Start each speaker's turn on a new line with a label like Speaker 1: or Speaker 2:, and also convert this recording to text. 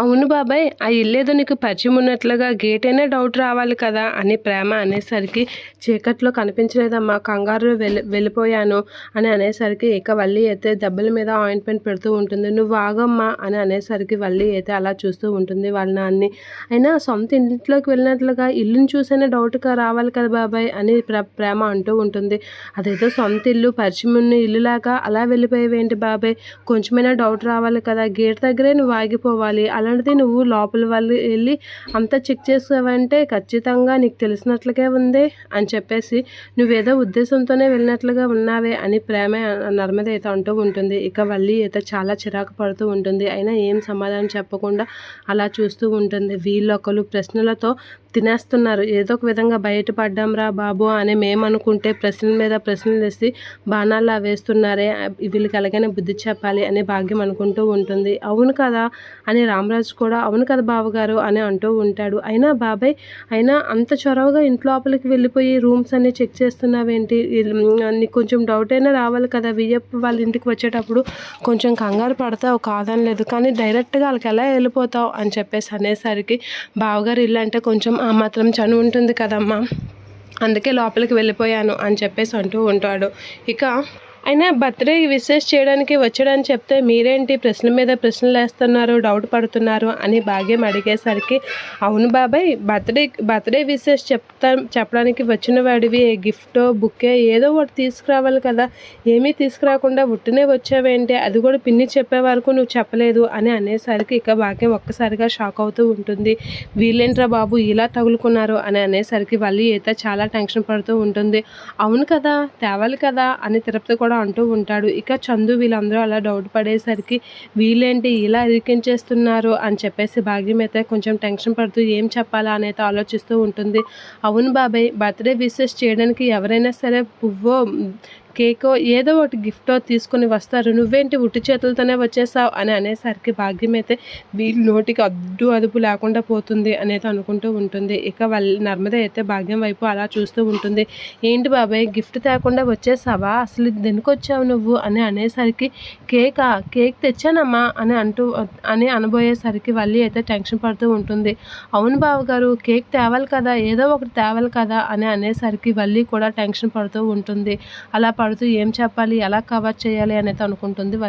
Speaker 1: అవును బాబాయ్ ఆ ఇల్లేదో నీకు పరిచయం ఉన్నట్లుగా గేట్ అయినా డౌట్ రావాలి కదా అని ప్రేమ అనేసరికి చీకట్లో కనిపించలేదమ్మా కంగారు వెళ్ళి వెళ్ళిపోయాను అని అనేసరికి ఇక వల్లి అయితే దెబ్బల మీద ఆయింట్మెంట్ పెడుతూ ఉంటుంది. నువ్వు ఆగమ్మా అని అనేసరికి వల్లి అయితే అలా చూస్తూ ఉంటుంది వాళ్ళ నాన్ని. అయినా సొంత ఇంట్లోకి వెళ్ళినట్లుగా ఇల్లుని చూసైనా డౌట్గా రావాలి కదా బాబాయ్ అని ప్ర ప్రేమ అంటూ ఉంటుంది. అదేదో సొంత ఇల్లు పరిచయం ఉన్న ఇల్లులాగా అలా వెళ్ళిపోయేవేంటి బాబాయ్? కొంచెమైనా డౌట్ రావాలి కదా గేట్ దగ్గరే నువ్వు ఆగిపోవాలి. అలాంటిది నువ్వు లోపల వాళ్ళు వెళ్ళి అంతా చెక్ చేసావంటే ఖచ్చితంగా నీకు తెలిసినట్లుగా ఉంది అని చెప్పేసి నువ్వేదో ఉద్దేశంతోనే వెళ్ళినట్లుగా ఉన్నావే అని ప్రేమ నర్మద అయితే అంటూ ఉంటుంది. ఇక వల్లి అయితే చాలా చిరాకు పడుతూ ఉంటుంది. అయినా ఏం సమాధానం చెప్పకుండా అలా చూస్తూ ఉంటుంది. వీళ్ళొకరు ప్రశ్నలతో తినేస్తున్నారు. ఏదో ఒక విధంగా బయటపడ్డాం రా బాబు అని మేము అనుకుంటే ప్రశ్నల మీద ప్రశ్నలు వేసి బాణాల్లా వేస్తున్నారే వీళ్ళకి ఎలాగైనా బుద్ధి చెప్పాలి అనే భాగ్యం అనుకుంటూ ఉంటుంది. అవును కదా అని రామరాజు కూడా అవును కదా బావగారు అని అంటూ ఉంటాడు. అయినా బాబాయ్ అయినా అంత చొరవగా ఇంట్లోపలికి వెళ్ళిపోయి రూమ్స్ అన్ని చెక్ చేస్తున్నావేంటి? నీకు కొంచెం డౌట్ అయినా రావాలి కదా. వియ్యప్ప వాళ్ళ ఇంటికి వచ్చేటప్పుడు కొంచెం కంగారు పడతావు కాదని లేదు. కానీ డైరెక్ట్గా వాళ్ళకి ఎలా వెళ్ళిపోతావు అని చెప్పేసి అనేసరికి బావగారు ఇల్లు అంటే కొంచెం ఆ మాత్రం చను ఉంటుంది కదమ్మా. అందుకే లోపలికి వెళ్ళిపోయాను అని చెప్పేసి అంటూ ఉంటాడు. ఇక అయినా బర్త్డే విశేష్ చేయడానికి వచ్చాడని చెప్తే మీరేంటి ప్రశ్న మీద ప్రశ్నలు వేస్తున్నారు డౌట్ పడుతున్నారు అని భాగ్యం అడిగేసరికి అవును బాబాయ్ బర్త్డే బర్త్డే విశేష్ చెప్తా చెప్పడానికి వచ్చిన వాడివి గిఫ్టో బుక్కే ఏదో ఒకటి తీసుకురావాలి కదా ఏమీ తీసుకురాకుండా ఉట్టినే వచ్చావేంటి అది కూడా పిన్ని చెప్పే వరకు నువ్వు చెప్పలేదు అని అనేసరికి ఇక భాగ్యం ఒక్కసారిగా షాక్ అవుతూ ఉంటుంది. వీళ్ళేంట్రా బాబు ఇలా తగులుకున్నారు అని అనేసరికి వాళ్ళు ఈత చాలా టెన్షన్ పడుతూ ఉంటుంది. అవును కదా తేవాలి కదా అని తిరుపతి కూడా కూడా అంటూ ఉంటాడు. ఇక చందు వీళ్ళందరూ అలా డౌట్ పడేసరికి వీళ్ళేంటి ఇలా ఇరికించేస్తున్నారు అని చెప్పేసి భాగ్యం అయితే కొంచెం టెన్షన్ పడుతూ ఏం చెప్పాలా అనేది ఆలోచిస్తూ ఉంటుంది. అవును బాబాయ్ బర్త్డే విషెస్ చేయడానికి ఎవరైనా సరే పువ్వో కేకో ఏదో ఒకటి గిఫ్టో తీసుకుని వస్తారు. నువ్వేంటి ఉట్టి చేతులతోనే వచ్చేసావు అని అనేసరికి భాగ్యం అయితే వీళ్ళు నోటికి అడ్డు అదుపు లేకుండా పోతుంది అనేది అనుకుంటూ ఉంటుంది. ఇక వాళ్ళ నర్మద అయితే భాగ్యం వైపు అలా చూస్తూ ఉంటుంది. ఏంటి బాబాయ్ గిఫ్ట్ తేకుండా వచ్చేసావా? అసలు దేనికి వచ్చావు నువ్వు? అని అనేసరికి కేకా కేక్ తెచ్చానమ్మా అని అంటూ అని అనబోయేసరికి వల్లి అయితే టెన్షన్ పడుతూ ఉంటుంది. అవును బావగారు కేక్ తేవాలి కదా ఏదో ఒకటి తేవాలి కదా అని అనేసరికి వల్లి కూడా టెన్షన్ పడుతూ ఉంటుంది. అలా పడుతూ ఏం చెప్పాలి ఎలా కవర్ చేయాలి అనేది అనుకుంటుంది.